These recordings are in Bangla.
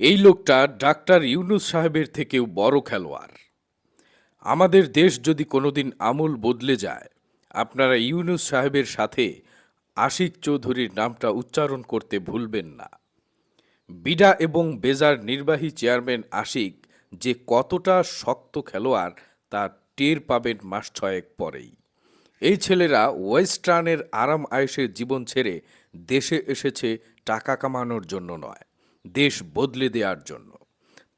এই লোকটা ডাক্তার ইউনুস সাহেবের থেকেও বড় খেলোয়াড়। আমাদের দেশ যদি কোনোদিন আমূল বদলে যায়, আপনারা ইউনুস সাহেবের সাথে আশিক চৌধুরীর নামটা উচ্চারণ করতে ভুলবেন না। বিডা এবং বেজার নির্বাহী চেয়ারম্যান আশিক যে কতটা শক্ত খেলোয়াড় তা টের পাবেন মাস ছয়েক পরেই। এই ছেলেরা ওয়েস্টার্নের আরাম আয়েসের জীবন ছেড়ে দেশে এসেছে টাকা কামানোর জন্য নয়। দেশ বদলে দেওয়ার জন্য।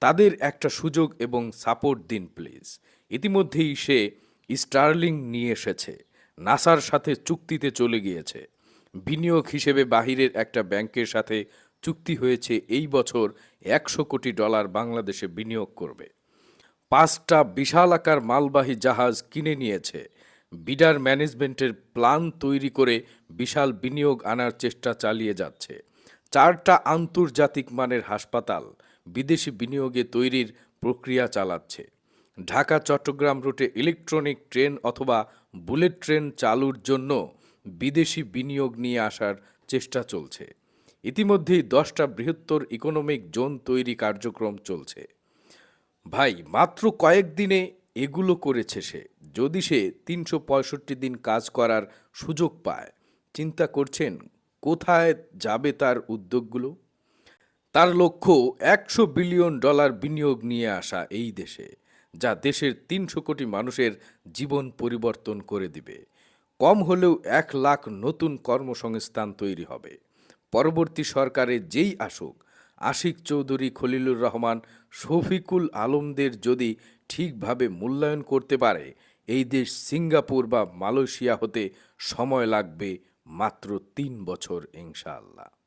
তাদের একটা সুযোগ এবং সাপোর্ট দিন, প্লিজ। ইতিমধ্যেই সে স্টার্লিং নিয়ে এসেছে। নাসার সাথে চুক্তিতে চলে গিয়েছে। বিনিয়োগ হিসেবে বাহিরের একটা ব্যাংকের সাথে চুক্তি হয়েছে। এই বছর একশো কোটি ডলার বাংলাদেশে বিনিয়োগ করবে। পাঁচটা বিশাল আকার মালবাহী জাহাজ কিনে নিয়েছে। বিডার ম্যানেজমেন্টের প্ল্যান তৈরি করে বিশাল বিনিয়োগ আনার চেষ্টা চালিয়ে যাচ্ছে। চারটা আন্তর্জাতিক মানের হাসপাতাল বিদেশি বিনিয়োগে তৈরির প্রক্রিয়া চালাচ্ছে। ঢাকা, চট্টগ্রাম রুটে ইলেকট্রনিক ট্রেন অথবা বুলেট ট্রেন চালুর জন্য বিদেশি বিনিয়োগ নিয়ে আসার চেষ্টা চলছে। ইতিমধ্যেই দশটা বৃহত্তর ইকোনমিক জোন তৈরি কার্যক্রম চলছে। ভাই, মাত্র কয়েকদিনে এগুলো করেছে সে। যদি সে তিনশো পঁয়ষট্টি দিন কাজ করার সুযোগ পায়, চিন্তা করছেন কোথায় যাবে তার উদ্যোগগুলো? তার লক্ষ্য একশো বিলিয়ন ডলার বিনিয়োগ নিয়ে আসা এই দেশে, যা দেশের তিনশো কোটি মানুষের জীবন পরিবর্তন করে দিবে। কম হলেও এক লাখ নতুন কর্মসংস্থান তৈরি হবে। পরবর্তী সরকারে যেই আসুক, আশিক চৌধুরী খলিলুর রহমান, শফিকুল আলমদের যদি ঠিকভাবে মূল্যায়ন করতে পারে, এই দেশ সিঙ্গাপুর বা মালয়েশিয়া হতে সময় লাগবে মাত্র তিন বছর ইনশাআল্লাহ।